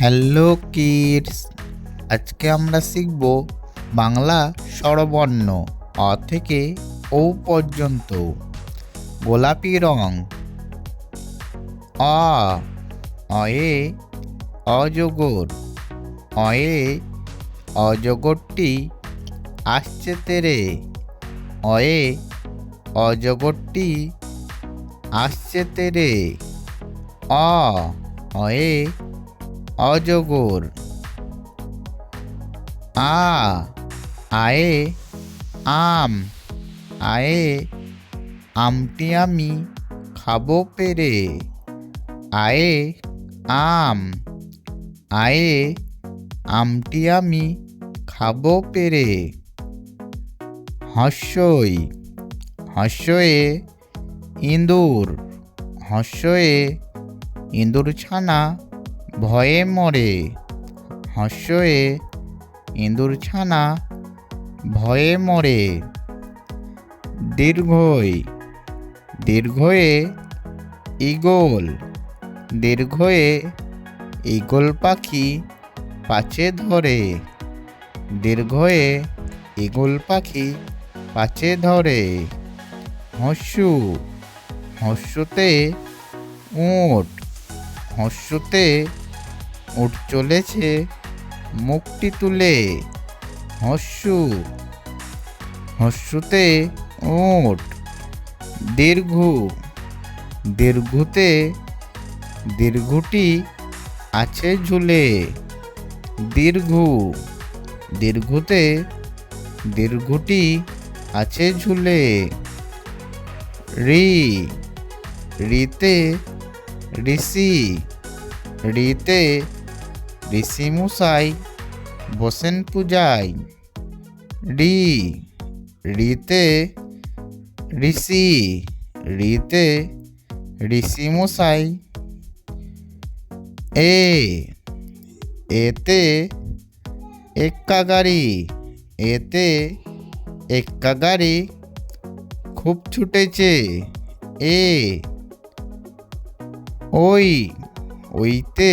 Hello kids আজকে আমরা শিখব বাংলা স্বরবর্ণ অ থেকে ও পর্যন্ত। গোলাপি রং। অ অয়ে অজগর। অয়ে অজগরটি আসছে তেরে। অয়ে অজগরটি আসছে তেরে। অ, অয়ে অজগর। আ, আয়ে, আম। আয়ে, আমটি আমি খাব পেরে। আয়ে, আম। আয়ে, আমটি আমি খাব পেরে। হস্যই, হস্যয়ে ইঁদুর। হস্যয়ে ইঁদুর ছানা ভয়ে মরে, হস্যয়ে ইঁদুর ছানা ভয়ে মরে। দীর্ঘই, দীর্ঘয়ে ইগল দীর্ঘয়ে ইগল পাখি পাচে ধরে। দীর্ঘয়ে ইগল পাখি পাচে ধরে। হস্যু, হস্যতে উট, হস্যতে উট চলেছে মুখটি তুলে হস্যু। হস্যুতে ওট দীর্ঘ। দীর্ঘতে, দীর্ঘটি আছে ঝুলে। দীর্ঘ। দীর্ঘতে, দীর্ঘটি আছে ঝুলে। রি। রিতে, ঋষি। রিতে ঋষি মশাই বসেন পূজায় রি, রিতে ঋষি রিতে ঋষি মশাই এ, এতে এক্কা গাড়ি এতে এক্কা গাড়ি খুব ছুটেছে। এ, ওই, ওইতে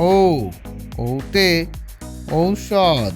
ও ওতে ঔষধ।